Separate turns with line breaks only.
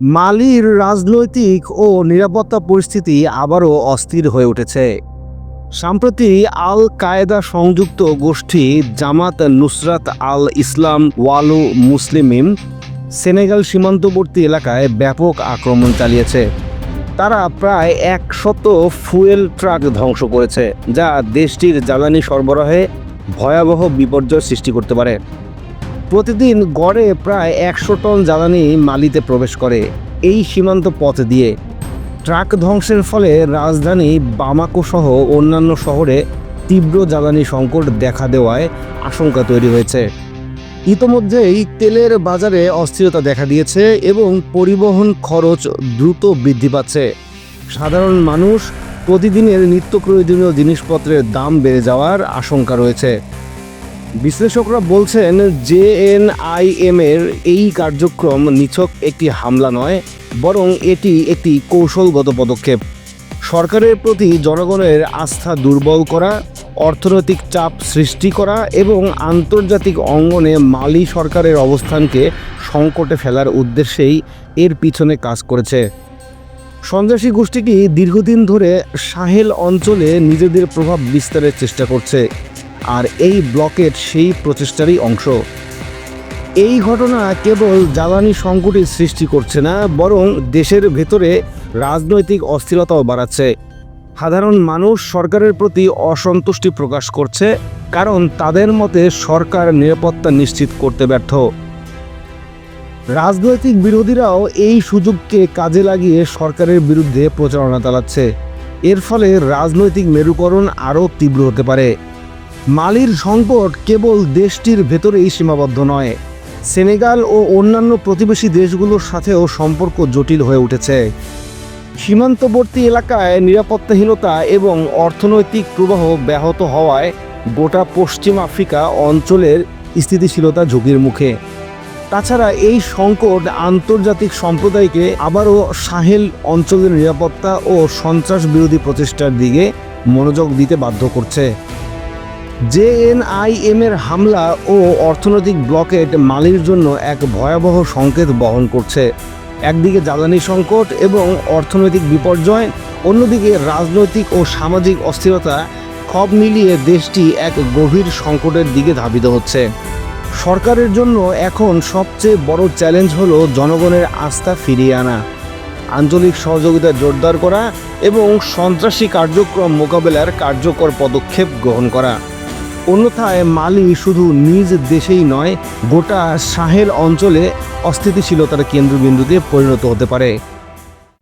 মালির রাজনৈতিক ও নিরাপত্তা পরিস্থিতি আবারও অস্থির হয়ে উঠেছে। সম্প্রতি আল কায়েদা সংযুক্ত গোষ্ঠী জামাত নুসরাত আল ইসলাম ওয়ালু মুসলিমিম সেনেগাল সীমান্তবর্তী এলাকায় ব্যাপক আক্রমণ চালিয়েছে। তারা প্রায় একশত ফুয়েল ট্রাক ধ্বংস করেছে, যা দেশটির জ্বালানি সরবরাহে ভয়াবহ বিপর্যয় সৃষ্টি করতে পারে। প্রতিদিন গড়ে প্রায় একশো টন জ্বালানি মালিতে প্রবেশ করে এই সীমান্ত পথ দিয়ে। ট্রাক ধ্বংসের ফলে রাজধানী বামাকো সহ অন্যান্য শহরে তীব্র জ্বালানি সংকট দেখা দেওয়ায় আশঙ্কা তৈরি হয়েছে। ইতোমধ্যেই তেলের বাজারে অস্থিরতা দেখা দিয়েছে এবং পরিবহন খরচ দ্রুত বৃদ্ধি পাচ্ছে। সাধারণ মানুষ প্রতিদিনের নিত্য প্রয়োজনীয় জিনিসপত্রের দাম বেড়ে যাওয়ার আশঙ্কা রয়েছে। বিশ্লেষকরা বলছেন, জে এন আই এম এর এই কার্যক্রম নিছক একটি হামলা নয়, বরং এটি একটি কৌশলগত পদক্ষেপ। সরকারের প্রতি জনগণের আস্থা দুর্বল করা, অর্থনৈতিক চাপ সৃষ্টি করা এবং আন্তর্জাতিক অঙ্গনে মালি সরকারের অবস্থানকে সংকটে ফেলার উদ্দেশ্যেই এর পিছনে কাজ করেছে। সন্ত্রাসী গোষ্ঠীটি দীর্ঘদিন ধরে সাহেল অঞ্চলে নিজেদের প্রভাব বিস্তারের চেষ্টা করছে? আর এই ব্লকের সেই প্রচেষ্টারই অংশ। এই ঘটনা কেবল জ্বালানি সংকটের সৃষ্টি করছে না, বরং দেশের ভেতরে রাজনৈতিক অস্থিরতাও বাড়াচ্ছে। সাধারণ মানুষ সরকারের প্রতি অসন্তুষ্টি প্রকাশ করছে, কারণ তাদের মতে সরকার নিরাপত্তা নিশ্চিত করতে ব্যর্থ। রাজনৈতিক বিরোধীরাও এই সুযোগকে কাজে লাগিয়ে সরকারের বিরুদ্ধে প্রচারণা চালাচ্ছে। এর ফলে রাজনৈতিক মেরুকরণ আরও তীব্র হতে পারে। মালির সংকট কেবল দেশটির ভেতরেই সীমাবদ্ধ নয়। সেনেগাল ও অন্যান্য প্রতিবেশী দেশগুলোর সাথেও সম্পর্ক জটিল হয়ে উঠেছে। সীমান্তবর্তী এলাকায় নিরাপত্তাহীনতা এবং অর্থনৈতিক প্রবাহ ব্যাহত হওয়ায় গোটা পশ্চিম আফ্রিকা অঞ্চলের স্থিতিশীলতা ঝুঁকির মুখে। তাছাড়া এই সংকট আন্তর্জাতিক সম্প্রদায়কে আবারও সাহেল অঞ্চলের নিরাপত্তা ও সন্ত্রাস বিরোধী প্রচেষ্টার দিকে মনোযোগ দিতে বাধ্য করছে। জেএনআইএম এর হামলা ও অর্থনৈতিক ব্লকেট মালির জন্য এক ভয়াবহ সংকেত বহন করছে। একদিকে জ্বালানি সংকট এবং অর্থনৈতিক বিপর্যয়, অন্যদিকে রাজনৈতিক ও সামাজিক অস্থিরতা, সব মিলিয়ে দেশটি এক গভীর সংকটের দিকে ধাবিত হচ্ছে। সরকারের জন্য এখন সবচেয়ে বড় চ্যালেঞ্জ হলো জনগণের আস্থা ফিরিয়ে আনা। আঞ্চলিক সহযোগিতা জোরদার করা এবং সন্ত্রাসী কার্যক্রম মোকাবেলার কার্যকর পদক্ষেপ গ্রহণ করা। অন্যথায় মালি শুধু নিজ দেশেই নয় গোটা সাহেল অঞ্চলে অস্থিতিশীলতার কেন্দ্রবিন্দুতে পরিণত হতে পারে।